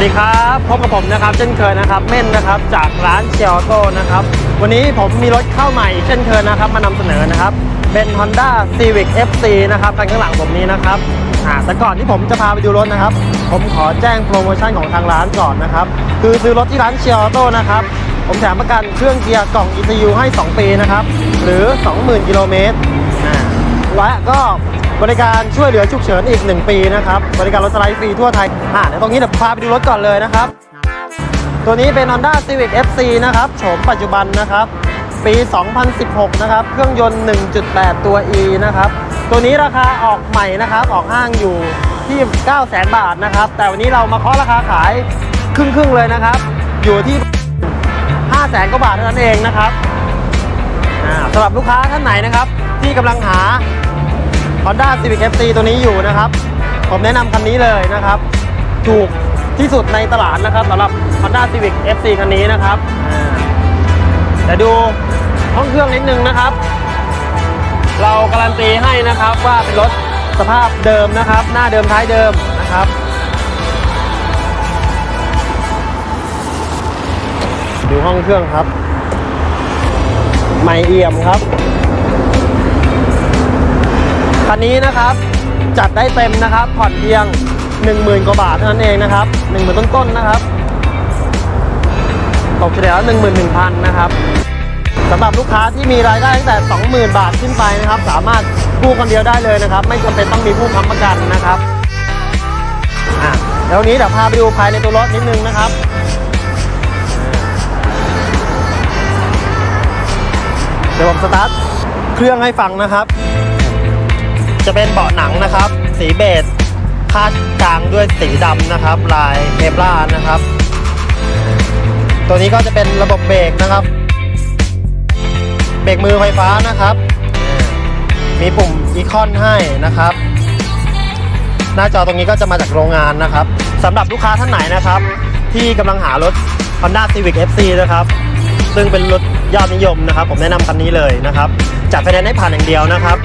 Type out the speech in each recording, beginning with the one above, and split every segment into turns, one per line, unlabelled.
สวัสดีครับพบกับผมนะครับเช่นเคยนะครับเม่นนะครับจากร้านเชียร์โตนะครับวันนี้ผมมีรถเข้าใหม่เช่นเคยนะครับ มานำเสนอนะครับ เป็น Honda Civic FC นะครับคันข้างหลังผมนี้นะครับอ่าแต่ก่อนที่ผมจะพาไปดูรถนะครับ ผมขอแจ้งโปรโมชั่นของทางร้านก่อนนะครับ คือซื้อรถที่ร้านเชียร์โตนะครับผมแถมประกันเครื่องเกียร์กล่อง ECU ให้ 2 ปีนะครับหรือ 20,000 กิโลเมตรและก็ บริการช่วยเหลือฉุกเฉินอีก 1 ปีนะครับบริการรถสไลด์ฟรีทั่วไทยอ่าเดี๋ยวตรงนี้เดี๋ยวพาไปดูรถก่อนเลยนะครับ ตัวนี้เป็น Honda Civic FC นะครับโฉมปัจจุบันนะครับ ปี 2016 นะครับ เครื่องยนต์ 1.8 ตัว E นะครับ ตัวนี้ราคาออกใหม่นะครับ ออกห้างอยู่ที่ 900,000บาทนะครับ แต่วันนี้เรามาเคาะราคาขายครึ่งๆเลยนะครับ อยู่ที่500,000กว่าบาทเท่านั้นเองนะครับสำหรับลูกค้าท่านไหนนะครับ ที่กำลังหา Honda Civic FC ตัวนี้อยู่นะครับ ผมแนะนำคันนี้เลยนะครับ ถูกที่สุดในตลาดนะครับสำหรับ Honda Civic FC คันนี้นะครับแต่ดูห้องเครื่องนิดนึงนะครับ เราการันตีให้นะครับว่าเป็นรถสภาพเดิมนะครับ หน้าเดิมท้ายเดิมนะครับดูห้องเครื่องครับ ไม่เอี่ยมครับ คันนี้นะครับจัดได้เต็มนะครับผ่อนเพียง 10,000 กว่าบาทเท่านั้นเองนะครับ10,000ต้นๆนะครับตกเฉลี่ยแล้ว11,000 นะครับสำหรับลูกค้าที่มีรายได้ตั้งแต่ 20,000 บาทขึ้นไปนะครับ สามารถกู้คนเดียวได้เลยนะครับ ไม่จำเป็นต้องมีผู้ค้ำประกันนะครับอะเดี๋ยวนี้เดี๋ยวพาไปดูภายในตัวรถนิดนึงนะครับเดี๋ยวผมสตาร์ทเครื่องให้ฟังนะครับ จะเป็นเบาะหนังนะครับ สีเบจคาดกลางด้วยสีดำนะครับ ลายเทปล่านะครับ ตัวนี้ก็จะเป็นระบบเบรกนะครับ เบรกมือไฟฟ้านะครับ มีปุ่มอีคอนให้นะครับ หน้าจอตรงนี้ก็จะมาจากโรงงานนะครับสำหรับลูกค้าท่านไหนนะครับ ที่กำลังหารถ Honda Civic FC นะครับ ซึ่งเป็นรถยอดนิยมนะครับ ผมแนะนำคันนี้เลยนะครับจัดไฟแนนซ์ให้ผ่านอย่างเดียวนะครับ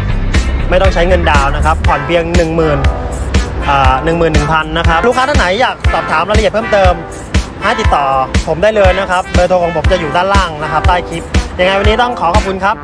ไม่ต้องใช้เงินดาวนะครับ ผ่อนเพียง 1 0,000อ่า11,000นะครับ ลูกค้าท่านไหนอยากสอบถามรายละเอียดเพิ่มเติมให้ติดต่อผมได้เลยนะครับ เบอร์โทรของผมจะอยู่ด้านล่างนะครับ ใต้คลิป ยังไงวันนี้ต้องขอขอบคุณครับ